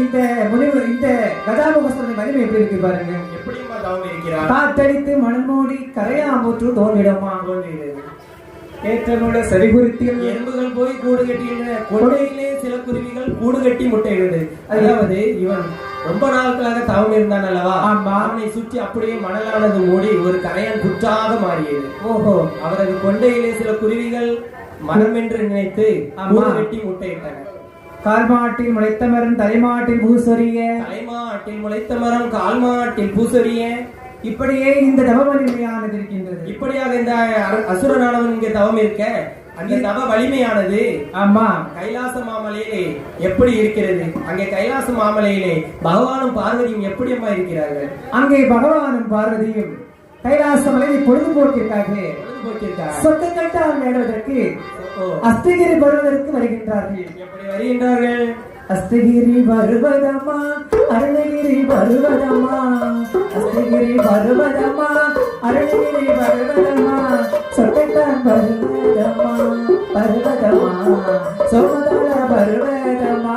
இந்த முனிவு இந்த கதாமுகஸ்தனை வலிமை எப்படி இருக்கு பாருங்க. எப்படிம்மா தவம் இருக்கிறார் காத்தடித்து மணல் மூடி கரையாமுற்று தோன்றிடமா? ஏற்றமுள்ள செவிகுறித்திகள் எறும்புகள் போய் கூடு கட்டின கொள்ளையிலே சில குருவிகள் கூடு கட்டி முட்டையிடுது. அதாவது இவன் ரொம்ப நாட்களாக தவம் இருந்தான் அல்லவா. அவனை சுற்றி அப்படியே மணலானது மூடி ஒரு கரையான் குற்றாக மாறியது. ஓஹோ. அவரது கொண்டையிலே சில குருவிகள் மரம் என்று நினைத்து. கூடு கட்டி முட்டையிட்டன கால்மாட்டில் முளைத்த மரம் தலைமாட்டில் பூசொரிய. தலைமாட்டில் முளைத்த மரம் கால்மாட்டில் பூசொரிய. இப்படியே இந்த தவ வலிமையானது இருக்கின்றது. இப்படியாக இந்த அசுரனானவன் இங்கே தவம் இருக்க அந்த தவ வலிமையானது ஆமா. கைலாச மாமலையிலே எப்படி இருக்கிறது? அங்கே கைலாச மாமலையிலே பகவானும் பார்வதியும் எப்படி அம்மா இருக்கிறார்கள்? அங்கே பகவானும் பார்வதியும் கைலாச மலையை பொழுதுபோக்கிற்காக பொழுதுபோக்கிற்காக. சொத்து கட்டால் நேடுவதற்கு அஸ்தகிரி வருவதற்கு வருகின்றார்கள். எப்படி வருகின்றார்கள்? அஸ்தகிரி வருவதம்மா அருணகிரி வருவதம்மா அஸ்தகிரி வருவதம்மா அருணகிரி வருவதம்மா சொட்டைத்தான் வருவதம்மா வருவதம்மா சோமதள வருவதம்மா.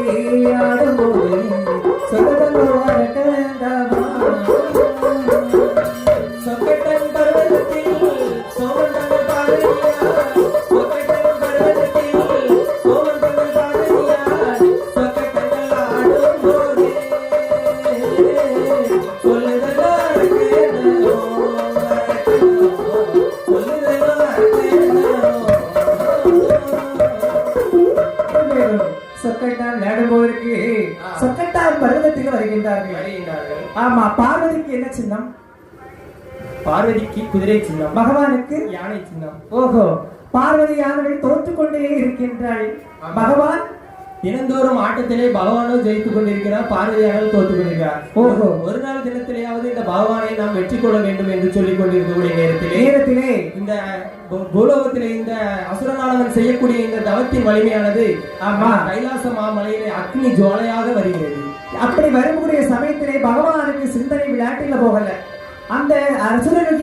谁会在那 சொக்கட்டான் விளையாடும் போதற்கு சொக்கட்டான் பருவதத்தில் வருகின்றார்கள். வருகின்றார்கள். ஆமா பார்வதிக்கு என்ன சின்னம்? பார்வதிக்கு குதிரை சின்னம். பகவானுக்கு யானை சின்னம். ஓஹோ பார்வதியானவள் தோற்றுக் கொண்டே இருக்கின்றாள். பகவான் தினந்தோறும் ஆட்டத்திலே பகவானோ ஜெயித்துக் கொண்டிருக்கிறார் பார்வதியானவர் தோற்றுக் கொண்டிருக்கிறார் ஓஹோ. ஒரு நாள் தினத்திலேயாவது இந்த பகவானை நாம் வெற்றி கொள்ள வேண்டும் என்று சொல்லிக் கொண்டிருக்கக்கூடிய நேரத்திலே நேரத்திலே இந்த பூலோகத்திலே இந்த அசுரனானவன் செய்யக்கூடிய இந்த தவத்தின் வலிமையானது ஆமா. கைலாச மாமலையிலே அக்னி ஜுவாலையாக வருகிறது அப்படி வரக்கூடிய சமயத்திலே பகவானுக்கு சிந்தனை விளையாட்டுல போகல அந்த அசுரனுக்கு